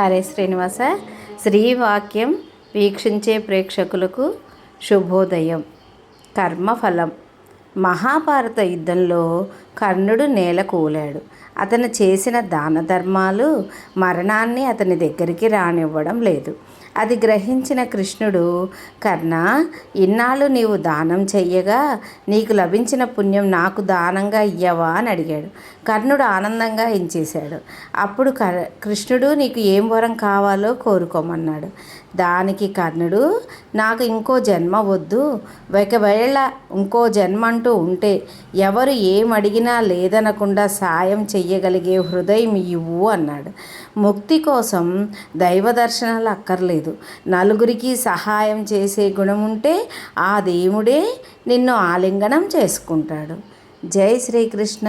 హరే శ్రీనివాస. శ్రీవాక్యం వీక్షించే ప్రేక్షకులకు శుభోదయం. కర్మఫలం. మహాభారత యుద్ధంలో కర్ణుడు నేల కూలాడు. అతను చేసిన దాన ధర్మాలు మరణాన్ని అతని దగ్గరికి రానివ్వడం లేదు. అది గ్రహించిన కృష్ణుడు కర్ణ ఇన్నాళ్ళు నీవు దానం చెయ్యగా నీకు లభించిన పుణ్యం నాకు దానంగా ఇయ్యవా? అని అడిగాడు. కర్ణుడు ఆనందంగా ఎంచేశాడు అప్పుడు కర్ కృష్ణుడు నీకు ఏం వరం కావాలో కోరుకోమన్నాడు. దానికి కర్ణుడు నాకు ఇంకో జన్మ వద్దు. ఒకవేళ ఇంకో జన్మ అంటూ ఉంటే ఎవరు ఏం అడిగినా లేదనకుండా సాయం చెయ్యగలిగే హృదయం ఇవ్వు అన్నాడు. ముక్తి కోసం దైవ దర్శనాలు అక్కర్లేదు. లేదు. నలుగురికి సహాయం చేసే గుణం ఉంటే ఆ దేవుడే నిన్ను ఆలింగనం చేసుకుంటాడు. జై శ్రీకృష్ణ.